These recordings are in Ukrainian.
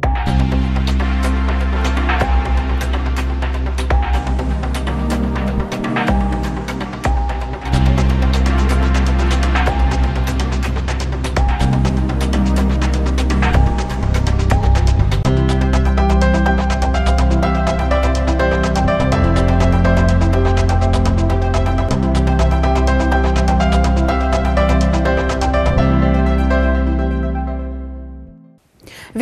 you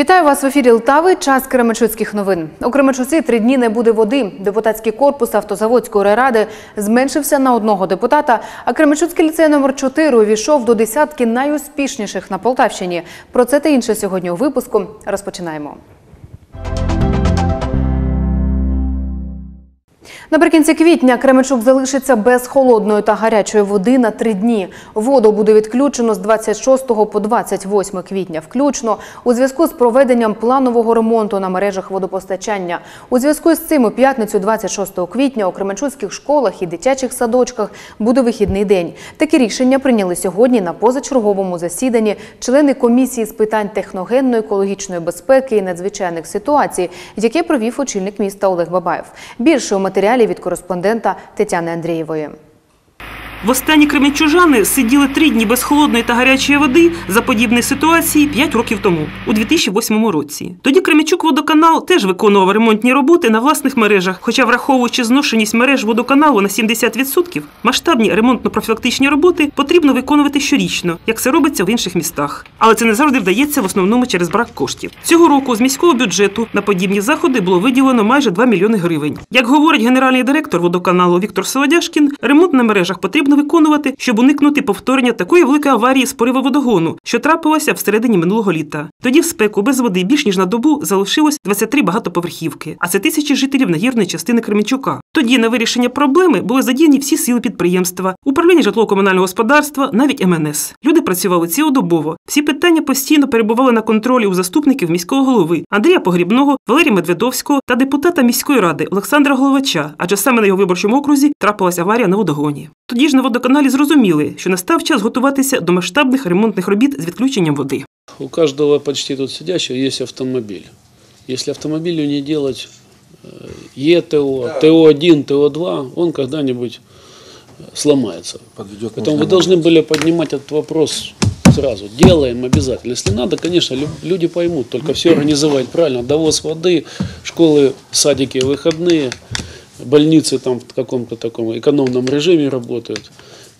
Вітаю вас в ефірі Лтави. Час Кременчуцьких новин. У Кременчуці три дні не буде води. Депутатський корпус автозаводської райради зменшився на одного депутата. А Кременчуцький ліцей номер 4 увійшов до десятки найуспішніших на Полтавщині. Про це та інше сьогодні у випуску. Розпочинаємо. Наприкінці квітня Кременчук залишиться без холодної та гарячої води на три дні. Воду буде відключено з 26 по 28 квітня включно у зв'язку з проведенням планового ремонту на мережах водопостачання. У зв'язку з цим у п'ятницю 26 квітня у Кременчуцьких школах і дитячих садочках буде вихідний день. Такі рішення прийняли сьогодні на позачерговому засіданні члени комісії з питань техногенної, екологічної безпеки і надзвичайних ситуацій, яке провів очільник міста Олег Бабаєв. Більше у матеріалі від кореспондента Тетяни Андрієвої. Востаннє кременчужани сиділи три дні без холодної та гарячої води за подібні ситуації п'ять років тому, у 2008 році. Тоді Кременчук водоканал теж виконував ремонтні роботи на власних мережах, хоча, враховуючи зношеність мереж водоканалу на 70%, масштабні ремонтно-профілактичні роботи потрібно виконувати щорічно, як це робиться в інших містах. Але це не завжди вдається в основному через брак коштів. Цього року з міського бюджету на подібні заходи було виділено майже 2 мільйони гривень. Як говорить генеральний директор водоканалу Віктор Солодяшкін, ремонт на мережах потрібно виконувати, щоб уникнути повторення такої великої аварії з пориву водогону, що трапилося всередині минулого літа. Тоді в спеку без води більш ніж на добу залишилось 23 багатоповерхівки, а це тисячі жителів нагірної частини Кременчука. Тоді на вирішення проблеми були задіяні всі сили підприємства, управління житлово-комунального господарства, навіть МНС. Люди працювали цілодобово. Всі питання постійно перебували на контролі у заступників міського голови Андрія Погрібного, Валерія Медведовського та депутата міської ради Олександра Головача, адже саме на його виборчому окрузі трапилася аварія на водогоні. Тоді ж на водоканалі зрозуміли, що настав час готуватися до масштабних ремонтних робіт з відключенням води. У каждого почти тут сидящего есть автомобиль. Если автомобилю не делать э, ЕТО, ТО-1, ТО-2, он когда-нибудь э, сломается. Подведет Поэтому вы должны были поднимать этот вопрос сразу. Делаем обязательно. Если надо, конечно, лю- люди поймут. Только все организовать правильно. Довоз воды, школы, садики выходные, больницы там в каком-то таком экономном режиме работают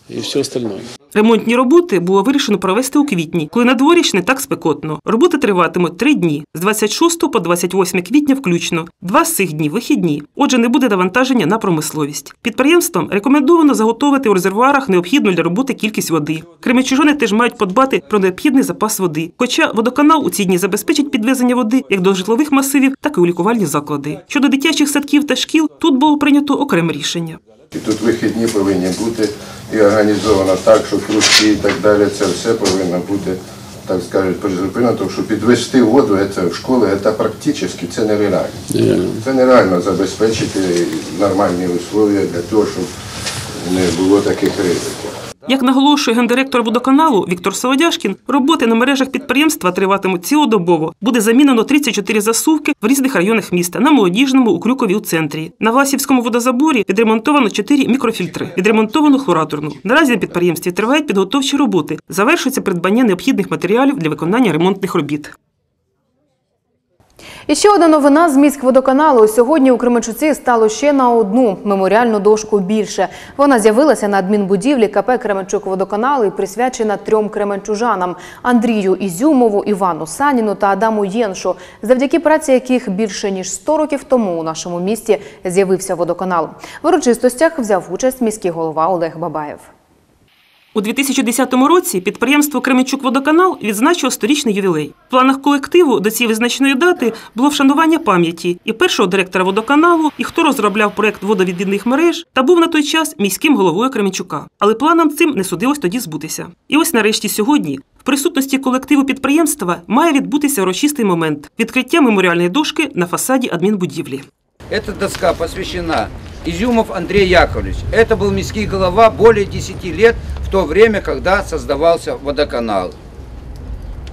и все остальное. Ремонтні роботи було вирішено провести у квітні, коли на дворі ж не так спекотно. Роботи триватимуть три дні з 26 по 28 квітня включно. Два з цих днів вихідні. Отже, не буде навантаження на промисловість. Підприємствам рекомендовано заготовити у резервуарах необхідну для роботи кількість води. Кременчужани теж мають подбати про необхідний запас води. Хоча водоканал у ці дні забезпечить підвезення води як до житлових масивів, так і у лікувальні заклади. Щодо дитячих садків та шкіл, тут було прийнято окреме рішення. І тут вихідні повинні бути і організовано так, що кружки і так далі, це все повинно бути, так скажуть, призупинено, тому що підвести воду це в школи це практично це нереально. Нереально. Це нереально забезпечити нормальні условия для того, щоб не було таких ризиків. Як наголошує гендиректор водоканалу Віктор Солодяшкін, роботи на мережах підприємства триватимуть цілодобово. Буде замінено 34 засувки в різних районах міста на молодіжному, у Крюкові у центрі. На Власівському водозаборі відремонтовано 4 мікрофільтри, відремонтовано хлораторну. Наразі на підприємстві тривають підготовчі роботи. Завершується придбання необхідних матеріалів для виконання ремонтних робіт. І ще одна новина з міськводоканалу. Сьогодні у Кременчуці стало ще на одну меморіальну дошку більше. Вона з'явилася на адмінбудівлі КП Кременчук водоканалу і присвячена трьом кременчужанам – Андрію Ізюмову, Івану Саніну та Адаму Єншу, завдяки праці яких більше ніж 100 років тому у нашому місті з'явився водоканал. В урочистостях взяв участь міський голова Олег Бабаєв. У 2010 році підприємство Кременчук-Водоканал відзначило сторічний ювілей. В планах колективу до цієї визначної дати було вшанування пам'яті і першого директора водоканалу, і хто розробляв проект водовідвідних мереж, та був на той час міським головою Кременчука. Але планам цим не судилось тоді збутися. І ось нарешті сьогодні. В присутності колективу підприємства має відбутися урочистий момент відкриття меморіальної дошки на фасаді адмінбудівлі. Эта доска посвящена Изюмов Андрей Яковлевич. Это был міський голова более 10 лет в то время, когда создавался водоканал.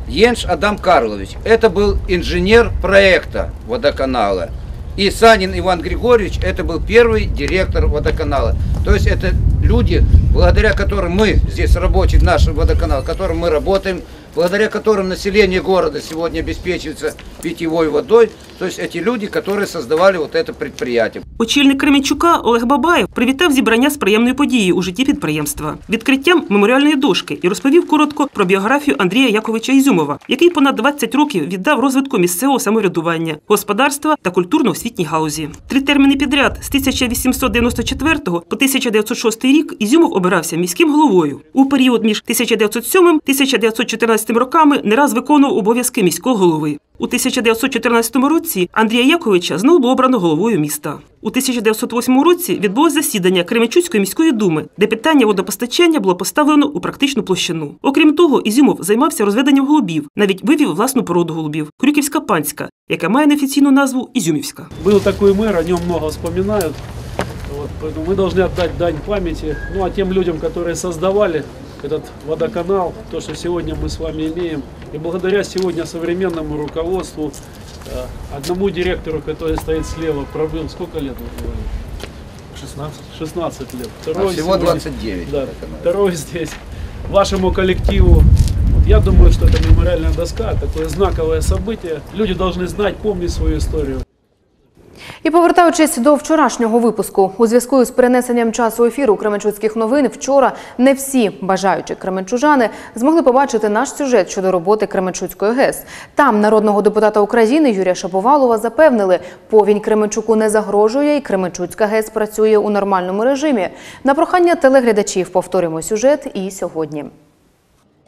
Енш Адам Карлович. Это был инженер проекта водоканала. И Санин Иван Григорьевич, это был первый директор водоканала. То есть это люди, благодаря которым мы, здесь рабочий наш водоканал, которым мы работаем, благодаря которым население города сегодня обеспечивается питьевой водой. То есть эти люди, которые создавали вот это предприятие. Очільник Кременчука Олег Бабаєв привітав зібрання з приємною подією у житті підприємства відкриттям меморіальної дошки і розповів коротко про біографію Андрія Яковича Ізюмова, який понад 20 років віддав розвитку місцевого самоврядування, господарства та культурно-освітній галузі. Три терміни підряд з 1894 по 1906 рік Ізюмов обирався міським головою. У період між 1907-1914 роками не раз виконував обов'язки міського голови. У 1914 році Андрія Яковича знову було обрано головою міста. У 1908 році відбулось засідання Кременчуцької міської думи, де питання водопостачання було поставлено у практичну площину. Окрім того, Ізюмов займався розведенням голубів, навіть вивів власну породу голубів Крюківська панська, яка має неофіційну назву Ізюмівська. Был такой мэр, о нем много вспоминают. Вот, поэтому мы должны отдать дань памяти. Ну а тем людям, которые создавали этот водоканал, то, что сегодня мы с вами имеем. И благодаря сегодня современному руководству, э, одному директору, который стоит слева, пробыл сколько лет? вы говорили? 16. 16 лет. А Второй всего сегодня- 29. Да, второй здесь. Вашему коллективу. Я думаю, что это мемориальная доска, такое знаковое событие. Люди должны знать, помнить свою историю. І повертаючись до вчорашнього випуску, у зв'язку з перенесенням часу ефіру Кременчуцьких новин вчора не всі бажаючі кременчужани змогли побачити наш сюжет щодо роботи Кременчуцької ГЕС. Там народного депутата України Юрія Шаповалова запевнили, повінь Кременчуку не загрожує, і Кременчуцька ГЕС працює у нормальному режимі. На прохання телеглядачів повторимо сюжет і сьогодні.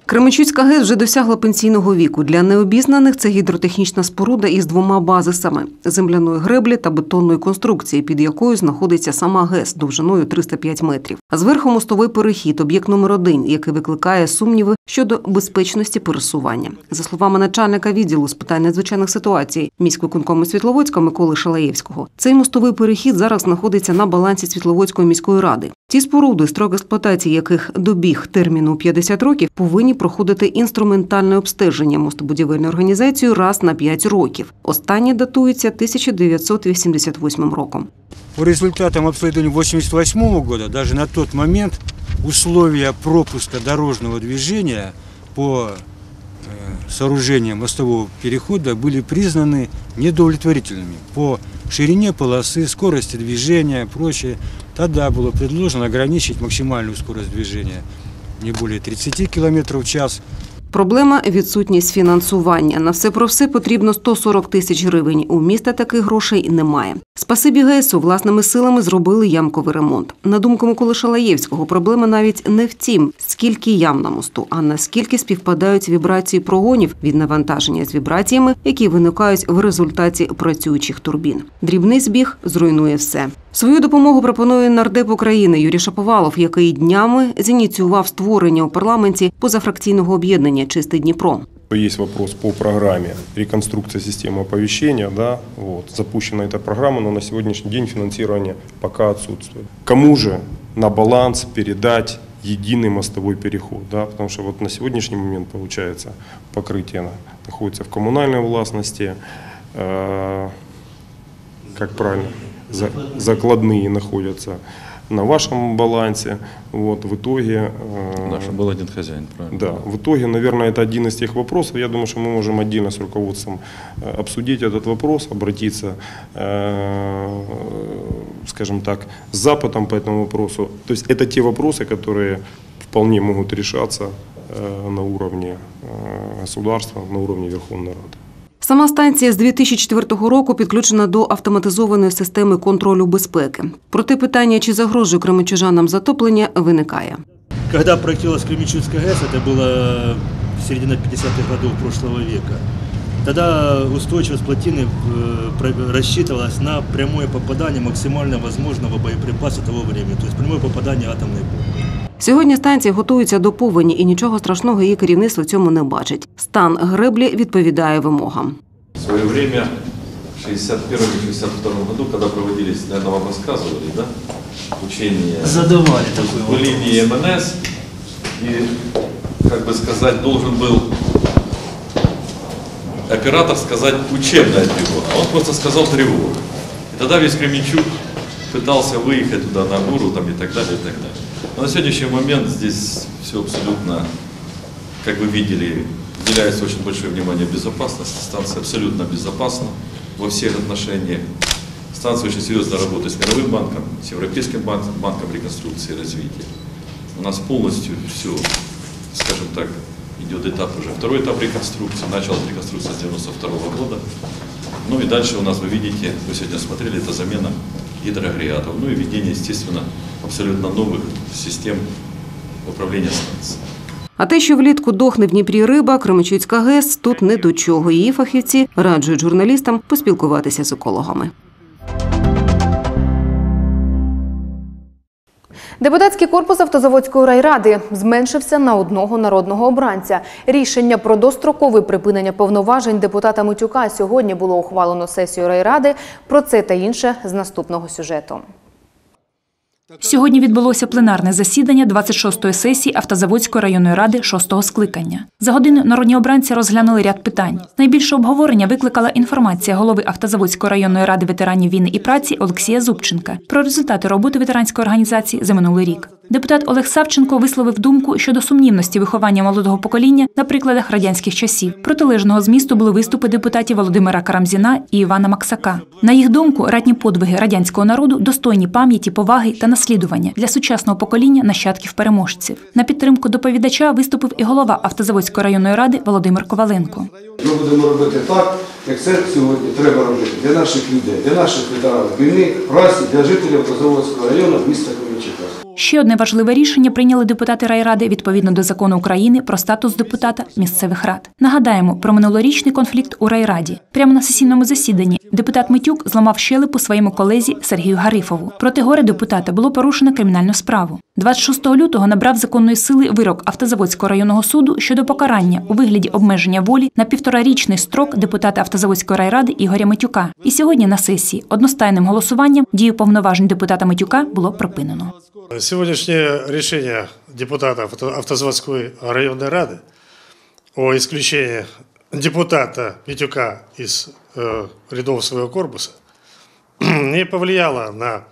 Кременчуцька ГЕС вже досягла пенсійного віку. Для необізнаних це гідротехнічна споруда із двома базисами – земляної греблі та бетонної конструкції, під якою знаходиться сама ГЕС довжиною 305 метрів. А зверху мостовий перехід, об'єкт номер один, який викликає сумніви щодо безпечності пересування. За словами начальника відділу з питань надзвичайних ситуацій міськвиконкому Світловодська Миколи Шалаєвського, цей мостовий перехід зараз знаходиться на балансі Світловодської міської ради. Ті споруди, строк експлуатації яких добіг терміну 50 років, повинні проходити інструментальне обстеження мостобудівельною організацією раз на 5 років. Останнє датується 1988 роком. По результатам обследования 1988 года, даже на тот момент, условия пропуска дорожного движения по э, сооружениям мостового перехода были признаны недовлетворительными по ширине полосы, скорости движения и прочее. Тогда было предложено ограничить максимальную скорость движения не более 30 км в час. Проблема відсутність фінансування. На все про все потрібно 140 тисяч гривень. У міста таких грошей немає. Спасибі ГЕСу власними силами зробили ямковий ремонт. На думку Миколи Шалаєвського, проблема навіть не в тім, скільки ям на мосту, а наскільки співпадають вібрації прогонів від навантаження з вібраціями, які виникають в результаті працюючих турбін. Дрібний збіг зруйнує все. Свою допомогу пропонує нардеп України Юрій Шаповалов, який днями зініціював створення у парламенті позафракційного об'єднання Чистий Дніпро. Есть вопрос по программе реконструкция системы оповещения, да, вот, запущена эта программа, но на сегодняшний день финансирование пока отсутствует. Кому же на баланс передать единый мостовой переход, да, потому что вот на сегодняшний момент, получается, покрытие на- находится в коммунальной властности, э, как правильно, за- закладные находятся на вашем балансе, вот, в итоге... Наша был один хозяин, правильно? да, в итоге, наверное, это один из тех вопросов. Я думаю, что мы можем отдельно с руководством обсудить этот вопрос, обратиться, скажем так, с западом по этому вопросу. То есть это те вопросы, которые вполне могут решаться э, на уровне э, государства, на уровне Верховной Рады. Сама станція з 2004 року підключена до автоматизованої системи контролю безпеки. Проте питання, чи загрожує кременчужанам затоплення, виникає. Когда проектировалась Кременчуцкая ГЭС, это было середина 50-х годов прошлого века, тогда устойчивость плотины э, про- рассчитывалась на прямое попадание максимально возможного боеприпаса того времени, то есть прямое попадание атомной бомбы. Сьогодні станція готується до повені і нічого страшного її керівництво в цьому не бачить. Стан греблі відповідає вимогам. В свое время, в 61-62 году, когда проводились, наверное, вам рассказывали, да, учения Задавали такой в линии МНС, и, как бы сказать, должен был оператор сказать учебная тревога, а он просто сказал тревога. И тогда весь Кременчук пытался выехать туда на гору там, и так далее, и так далее. Но на сегодняшний момент здесь все абсолютно, как вы видели, уделяется очень большое внимание безопасности. Станция абсолютно безопасна во всех отношениях. Станция очень серьезно работает с мировым банком, с Европейским банком, банком реконструкции и развития. У нас полностью все, скажем так, идет этап уже. Второй этап реконструкции. Началась реконструкция с 92 года. Ну и дальше у нас, вы видите, вы сегодня смотрели, это замена гидроагрегатов. Ну и введение, естественно, абсолютно новых систем управления станцией. А те, що влітку дохне в Дніпрі риба, Кременчуцька ГЕС тут не до чого. Її фахівці раджують журналістам поспілкуватися з екологами. Депутатський корпус автозаводської райради зменшився на одного народного обранця. Рішення про дострокове припинення повноважень депутата Митюка сьогодні було ухвалено сесією райради. Про це та інше з наступного сюжету. Сьогодні відбулося пленарне засідання 26-ї сесії Автозаводської районної ради 6-го скликання. За годину народні обранці розглянули ряд питань. Найбільше обговорення викликала інформація голови Автозаводської районної ради ветеранів війни і праці Олексія Зубченка про результати роботи ветеранської організації за минулий рік. Депутат Олег Савченко висловив думку щодо сумнівності виховання молодого покоління на прикладах радянських часів. Протилежного змісту були виступи депутатів Володимира Карамзіна і Івана Максака. На їх думку, ратні подвиги радянського народу достойні пам'яті, поваги та наслідування для сучасного покоління нащадків переможців. На підтримку доповідача виступив і голова Автозаводської районної ради Володимир Коваленко. Ми будемо робити так, як це сьогодні треба робити для наших людей, для наших ветеранів війни, праці, для жителів Козовського району міста Кременчука. Ще одне важливе рішення прийняли депутати райради відповідно до закону України про статус депутата місцевих рад. Нагадаємо про минулорічний конфлікт у райраді. Прямо на сесійному засіданні депутат Митюк зламав щелепу своєму колезі Сергію Гарифову. Проти горе депутата було порушено кримінальну справу. 26 лютого набрав законної сили вирок Автозаводського районного суду щодо покарання у вигляді обмеження волі на півторарічний строк депутата Автозаводської райради Ігоря Митюка. І сьогодні на сесії одностайним голосуванням дію повноважень депутата Митюка було припинено. Сегодняшнее решение депутата Авто- Автозаводской районной рады о исключении депутата Витюка из э, рядов своего корпуса не повлияло на,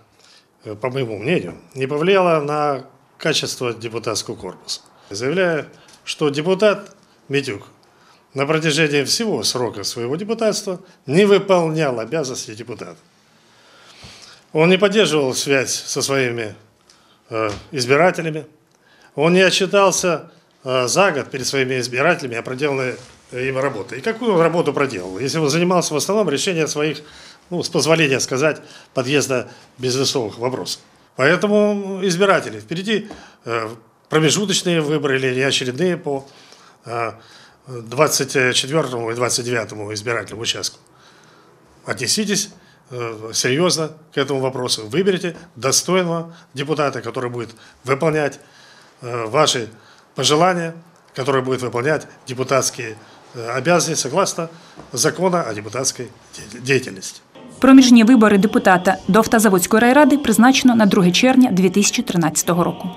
э, по моему мнению, не повлияло на качество депутатского корпуса. Заявляю, что депутат Митюк на протяжении всего срока своего депутатства не выполнял обязанности депутата. Он не поддерживал связь со своими э, избирателями. Он не отчитался э, за год перед своими избирателями о проделанной э, им работе. И какую он работу проделал? Если он занимался в основном решением своих, ну, с позволения сказать, подъезда без весовых вопросов. Поэтому избиратели, впереди э, промежуточные выборы или очередные по э, 24 и 29 избирательному участку. Отнеситесь э, серьезно к этому вопросу. Выберите достойного депутата, который будет выполнять э, ваши пожелания, который будет выполнять депутатские э, обязанности согласно закона о депутатской де- деятельности. Проміжні вибори депутата до Автозаводської райради призначено на 2 червня 2013 року.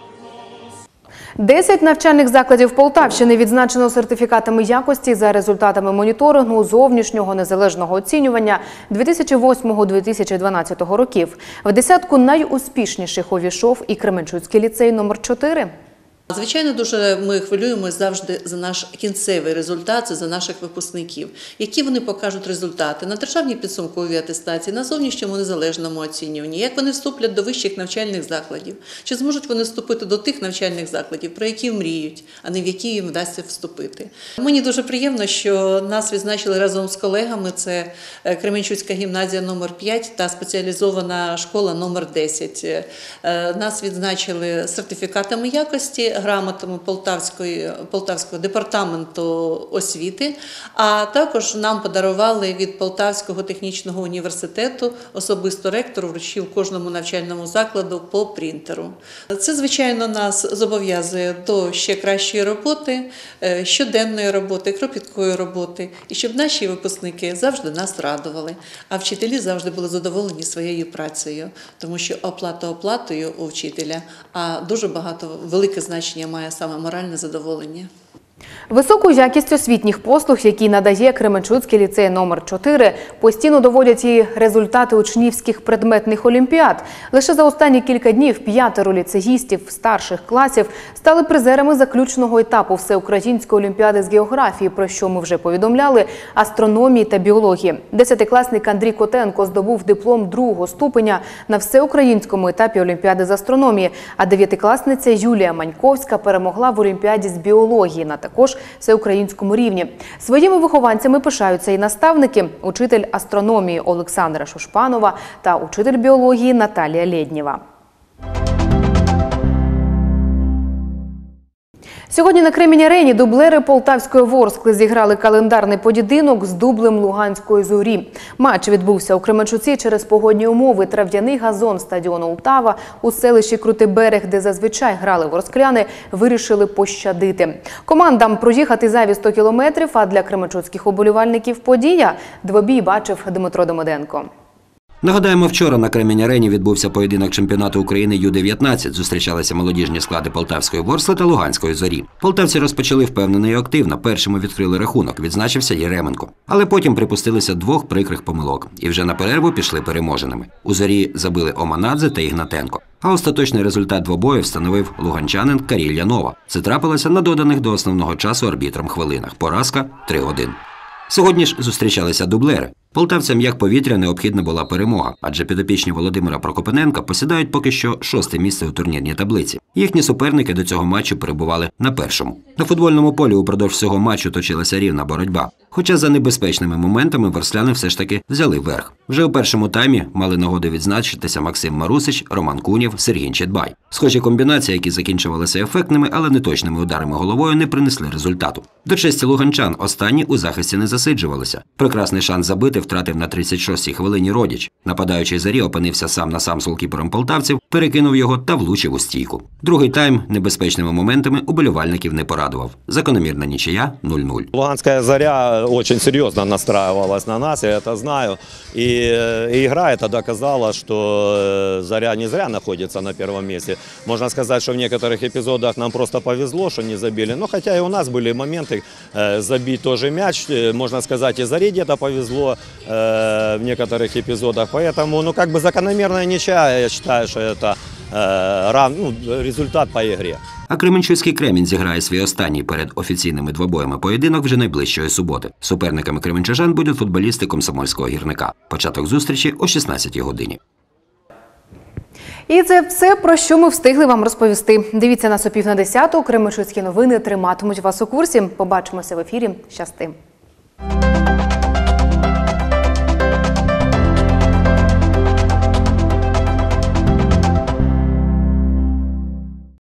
Десять навчальних закладів Полтавщини відзначено сертифікатами якості за результатами моніторингу зовнішнього незалежного оцінювання 2008-2012 років. В десятку найуспішніших увійшов і Кременчуцький ліцей номер 4 Звичайно, дуже ми хвилюємося завжди за наш кінцевий результат, це за наших випускників, які вони покажуть результати на державній підсумковій атестації, на зовнішньому незалежному оцінюванні, як вони вступлять до вищих навчальних закладів, чи зможуть вони вступити до тих навчальних закладів, про які мріють, а не в які їм вдасться вступити. Мені дуже приємно, що нас відзначили разом з колегами. Це е, Кременчуцька гімназія номер 5 та спеціалізована школа номер 10. Е, Нас відзначили сертифікатами якості, грамотами Полтавської, Полтавського департаменту освіти, а також нам подарували від Полтавського технічного університету особисто ректор вручив кожному навчальному закладу по принтеру. Це, звичайно, нас зобов'язує до ще кращої роботи, е, щоденної роботи, кропіткої роботи, і щоб наші випускники завжди нас радували, а вчителі завжди були задоволені своєю працею, тому що оплата оплатою у вчителя, а дуже багато велике значення має саме моральне задоволення. Високу якість освітніх послуг, які надає Кременчуцький ліцей номер 4 постійно доводять і результати учнівських предметних олімпіад. Лише за останні кілька днів п'ятеро ліцеїстів старших класів стали призерами заключного етапу всеукраїнської олімпіади з географії, про що ми вже повідомляли, астрономії та біології. Десятикласник Андрій Котенко здобув диплом другого ступеня на всеукраїнському етапі олімпіади з астрономії. А дев'ятикласниця Юлія Маньковська перемогла в олімпіаді з біології на також всеукраїнському рівні. Своїми вихованцями пишаються і наставники, учитель астрономії Олександра Шушпанова та учитель біології Наталія Лєднєва. Сьогодні на Кремінь арені дублери Полтавської Ворскли зіграли календарний поєдинок з дублем Луганської зорі. Матч відбувся у Кременчуці через погодні умови. Трав'яний газон стадіону Ултава у селищі Крутий берег, де зазвичай грали ворскляни, вирішили пощадити. Командам проїхати зайві 100 кілометрів. А для кременчуцьких уболівальників подія двобій бачив Дмитро Домоденко. Нагадаємо, вчора на Кремінь арені відбувся поєдинок чемпіонату України Ю-19. Зустрічалися молодіжні склади Полтавської Ворсли та Луганської зорі. Полтавці розпочали впевнено і активно. Першими відкрили рахунок. Відзначився Єременко. Але потім припустилися двох прикрих помилок і вже на перерву пішли переможеними. У зорі забили Оманадзе та Ігнатенко. А остаточний результат двобою встановив луганчанин Каріль Янова. Це трапилося на доданих до основного часу арбітром хвилинах. Поразка 3-1. Сьогодні ж зустрічалися дублери. Полтавцям як повітря необхідна була перемога, адже підопічні Володимира Прокопененка посідають поки що шосте місце у турнірній таблиці. Їхні суперники до цього матчу перебували на першому. На футбольному полі упродовж всього матчу точилася рівна боротьба. Хоча за небезпечними моментами версляни все ж таки взяли верх. Вже у першому таймі мали нагоду відзначитися Максим Марусич, Роман Кунєв, Сергій Чедбай. Схожі комбінації, які закінчувалися ефектними, але неточними ударами головою, не принесли результату. До честі луганчан останні у захисті не засиджувалися. Прекрасний шанс забити втратив на 36-й хвилині родіч. Нападаючий зарі опинився сам на сам з голкіпером полтавців, перекинув його та влучив у стійку. Другий тайм небезпечними моментами уболівальників не порадував. Закономірна нічия 0-0. Луганская заря очень серьезно настраивалась на нас, я это знаю. И, э, и игра это доказала, что э, заря не зря находится на первом месте. Можно сказать, что в некоторых эпизодах нам просто повезло, что не забили. Но хотя и у нас были моменты э, забить тоже мяч. Э, Можно сказать, и заре где-то повезло э, в некоторых эпизодах. Поэтому, ну, как бы закономерная ничья, я считаю, что это э, рав- ну, результат по игре. А Кременчуцький Кремінь зіграє свій останній перед офіційними двобоями поєдинок вже найближчої суботи. Суперниками кременчужан будуть футболісти комсомольського гірника. Початок зустрічі о 16-й годині. І це все, про що ми встигли вам розповісти. Дивіться нас о пів на десяту. Кременчуцькі новини триматимуть вас у курсі. Побачимося в ефірі. Щасти.